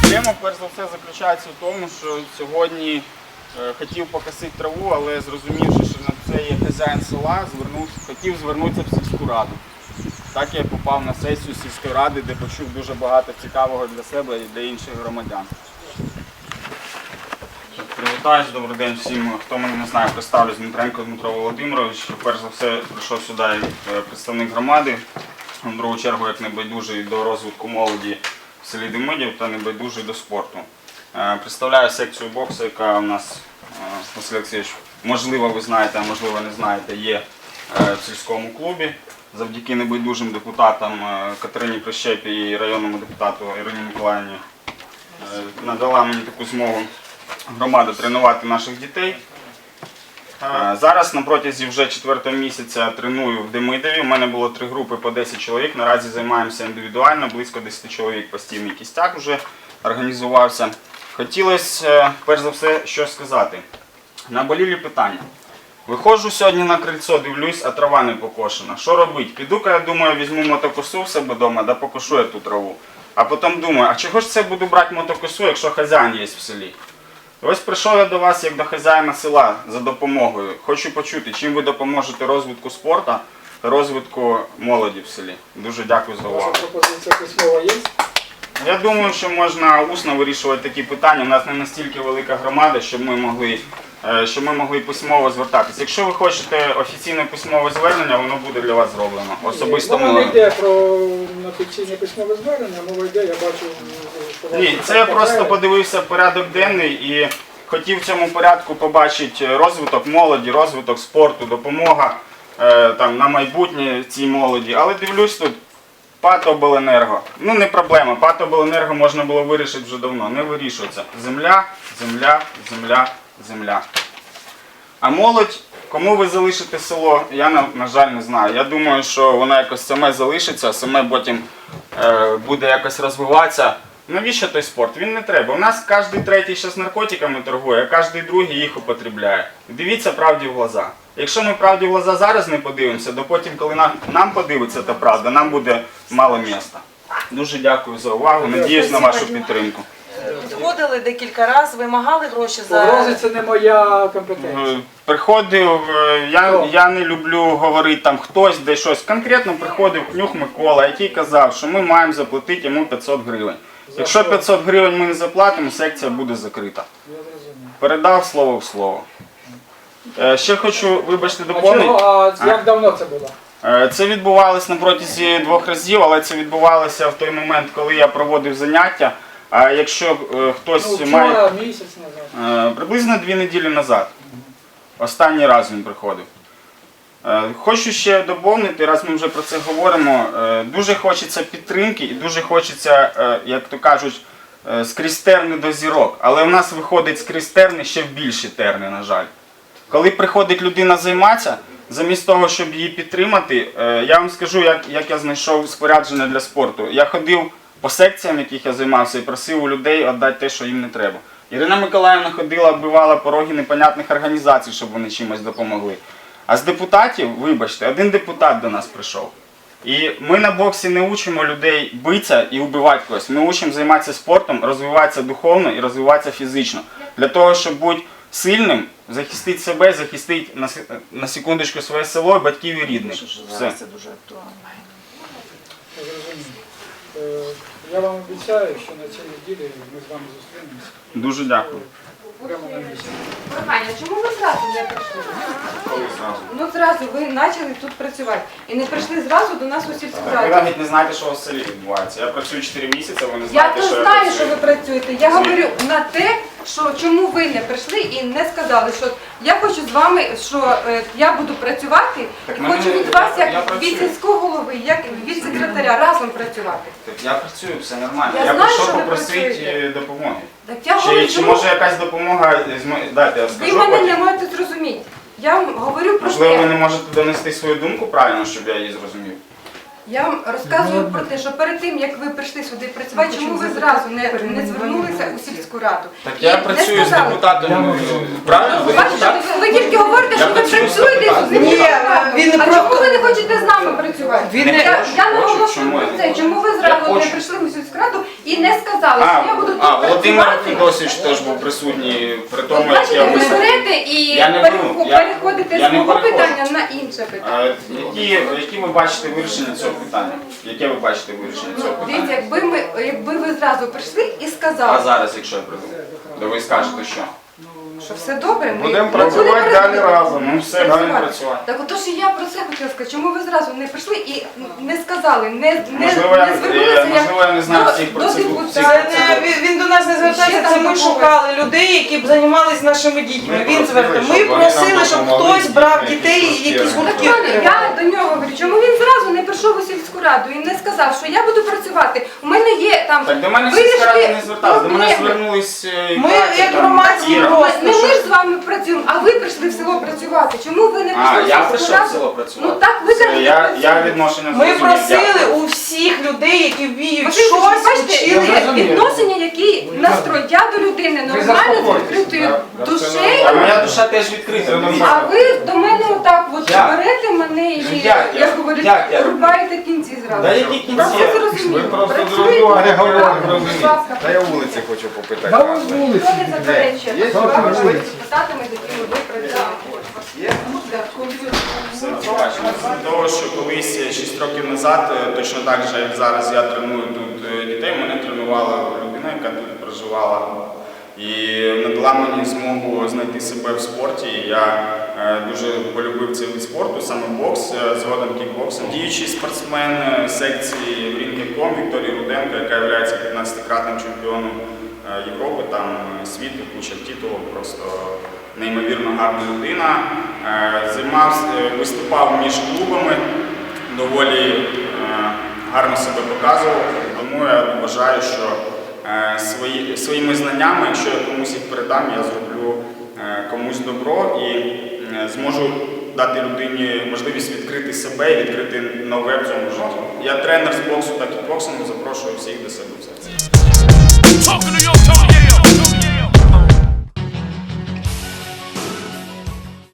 Проблема перш за все заключається в тому, що сьогодні е, хотів покосити траву, але зрозумівши, що на це є хазяїн села, звернув, хотів звернутися в сільську раду. Так я попав на сесію сільської ради, де почув дуже багато цікавого для себе і для інших громадян. Привітаюсь, добрий день всім. Хто мене не знає, представлюсь Дмитренко Дмитро Володимирович. Перш за все прийшов сюди е, представник громади. В другу чергу як небайдужий до розвитку молоді в селі Демидів та небайдужий до спорту. Е, Представляю секцію боксу, яка у нас, е, Василь Олексійович, можливо, ви знаєте, а можливо не знаєте, є в сільському клубі. Завдяки небайдужим депутатам Катерині Прищепі і районному депутату Ірині Миколаївні надала мені таку змогу громада тренувати наших дітей. Е, Зараз на протязі вже четвертого місяця треную в Демидові. У мене було три групи по 10 чоловік. Наразі займаємося індивідуально, близько 10 чоловік постійний кістяк вже організувався. Хотілося е, перш за все що сказати. Наболілі питання. Виходжу сьогодні на крильцо, дивлюсь, а трава не покошена. Що робити? Піду-ка, я думаю, візьму мотокосу в себе вдома, да покошу я ту траву. А потім думаю, а чого ж це буду брати мотокосу, якщо хазяїн є в селі? Ось прийшов я до вас як до хазяїна села за допомогою. Хочу почути, чим ви допоможете розвитку спорту та розвитку молоді в селі. Дуже дякую за увагу. Ваша пропозиція письмова є? Я думаю, що можна усно вирішувати такі питання. У нас не настільки велика громада, щоб ми могли, е, щоб ми могли письмово звертатися. Якщо ви хочете офіційне письмове звернення, воно буде для вас зроблено. Особисто Мова не мною. йде про офіційне письмове звернення, мова йде, я бачу, що Ні, це я просто подивився порядок денний і хотів в цьому порядку побачити розвиток молоді, розвиток спорту, допомога е, там, на майбутнє цій молоді. Але дивлюсь тут. ПАТ обленерго. Ну не проблема. ПАТ обленерго можна було вирішити вже давно. Не вирішується. Земля, земля, земля, земля. А молодь, кому ви залишите село, я на, на жаль не знаю. Я думаю, що воно якось саме залишиться, саме потім е, буде якось розвиватися. Навіщо той спорт? Він не треба. У нас кожен третій зараз наркотиками торгує, а кожен другий їх употребляє. Дивіться правді в глаза. Якщо ми правді в глаза зараз не подивимося, то потім, коли нам, нам подивиться та правда, нам буде мало міста. Дуже дякую за увагу. Надіюсь на вашу підтримку. Підходили декілька разів, вимагали гроші Погрози це не моя компетенція. Е, Приходив, е, я, Хто? я не люблю говорити там хтось де щось. Конкретно приходив кнюх Микола, який казав, що ми маємо заплатити йому 500 гривень. Якщо 500 гривень ми не заплатимо, секція буде закрита. Я зрозумів. Передав слово в слово. Е, Ще хочу, вибачте, А доповнити. чого, а як давно це було? Е, Це відбувалося на протязі двох разів, але це відбувалося в той момент, коли я проводив заняття. А якщо е, хтось Ну, має вчора, місяць назад. Е, Приблизно дві неділі назад. Останній раз він приходив. Е, Хочу ще доповнити, раз ми вже про це говоримо. е, Дуже хочеться підтримки і дуже хочеться, е, як то кажуть, е, скрізь терни до зірок. Але в нас виходить скрізь терни ще в більші терни, на жаль. Коли приходить людина займатися, замість того, щоб її підтримати, е, я вам скажу, як, як я знайшов спорядження для спорту. Я ходив по секціям, яких я займався, і просив у людей віддати те, що їм не треба. Ірина Миколаївна ходила, оббивала пороги непонятних організацій, щоб вони чимось допомогли. А з депутатів, вибачте, один депутат до нас прийшов. І ми на боксі не учимо людей битися і вбивати когось. Ми учимо займатися спортом, розвиватися духовно і розвиватися фізично. Для того, щоб бути сильним, захистити себе, захистити на, на секундочку своє село, батьків і рідних. Все. це дуже актуально. Я. Е, Я вам обіцяю, що на цій неділі ми з вами зустрінемося. Дуже дякую. Прямо на місці. Прохання, чому ви зразу не прийшли? Коли зразу? Ну зразу ви почали тут працювати і не прийшли зразу до нас у сільську Ви раду. навіть не знаєте, що у селі відбувається. Я працюю 4 місяці, ви не Я знаєте, то що знаю, що ви працюєте. Я говорю на те, що чому ви не прийшли і не сказали, що я хочу з вами, що е, я буду працювати Так і мене- хочу від вас, я як працюю. від сільського голови, як від секретаря, разом працювати. Так Я працюю, все нормально. Я Я, знаю, прийшов що ви попросити працюєте. е, допомоги. Так я говорю, Чи, чи чому може якась допомога з мо- дайте, я ви скажу мене потім. не можете зрозуміти. Я вам говорю про Можливо, ви не можете донести свою думку правильно, щоб я її зрозумів. Я вам розказую про те, що перед тим, як ви прийшли сюди працювати, чому ви зразу не, не звернулися у сільську раду? Так я працюю з сказали. депутатом. Правильно? Ну, ви тільки говорите, що ви працюєте з депутатом. Він А чому ви не хочете з нами працювати? Він не- Я, не оголошую про це. Чому ви зразу не прийшли у сільську раду і не сказали, що я буду а Володимир? Федосович теж був присутній при тому, як бачите, я ви виступив. берете і Я не переходите я з не мого переходжу. питання на інше питання. Е, Які, які ви бачите вирішення цього питання? Яке ви бачите вирішення цього Ну, Дивіться, питання? якби ми якби ви зразу прийшли і А сказали, зараз, якщо я прийду, то ви скажете, що? що все добре, ми Будемо працювати далі разом. Ну все, будемо працювати. Так отож і я про це хотіла сказати. Чому ви зразу не прийшли і не сказали, не, не, Можливо, я, не е, звернулися можливо, я не знаю всіх процедур. всіх. До нас не там це ми шукали людей, які б займалися нашими дітьми. Він звертав. Ми просили, щоб хтось брав дітей і якісь гуртки. Я до нього говорю, чому він зразу не прийшов у сільську раду і не сказав, що я буду працювати. У мене є там Так до мене вирішки, сільська рада не зверталась, до мене проблеми. звернулись е, Ми як там, громадські Іра. просто. Не ми ж з вами працюємо, а ви прийшли в село працювати. Чому ви не А, прийшли я в прийшов в село працювати. Ну так ви Все, кажете, я, я працюєте. відношення Ми зрозумів, просили дякую. Людей, які вміють Василь, щось, бачите, вчили. є відношення, які настрой. Я до людини нормально з заспокойтесь, відкритою да, да, це душею. А моя душа теж відкрита. Дивіться. А ви до мене отак от берете мене і, Ну, як я? як говорять, Як я? рубаєте кінці зразу. Да які кінці? Просто Ви зрозуміло. просто так, будь розумієте. ласка, Та я вулиці хочу попитати. Да, вас. Хто не заперечує? Є? З з якими ви працюєте. З того, що колись 6 років назад, е, точно так же, як зараз я треную тут е, дітей, мене тренувала людина, яка тут проживала. І надала мені змогу знайти себе в спорті. Я е, дуже полюбив цей вид спорту, саме бокс, згодом кікбоксом. Діючий спортсмен секції Ring.com Вікторія Руденко, яка є 15-кратним чемпіоном Європи, там світу, куча титулів, просто неймовірно гарна людина. Е, Займався, е, виступав між клубами, доволі е, гарно себе показував. Тому я вважаю, що свої, своїми знаннями, якщо я комусь їх передам, я зроблю комусь добро і зможу дати людині можливість відкрити себе і відкрити нове в цьому житті. Я тренер з боксу та кікбоксингу, запрошую всіх до себе в серці.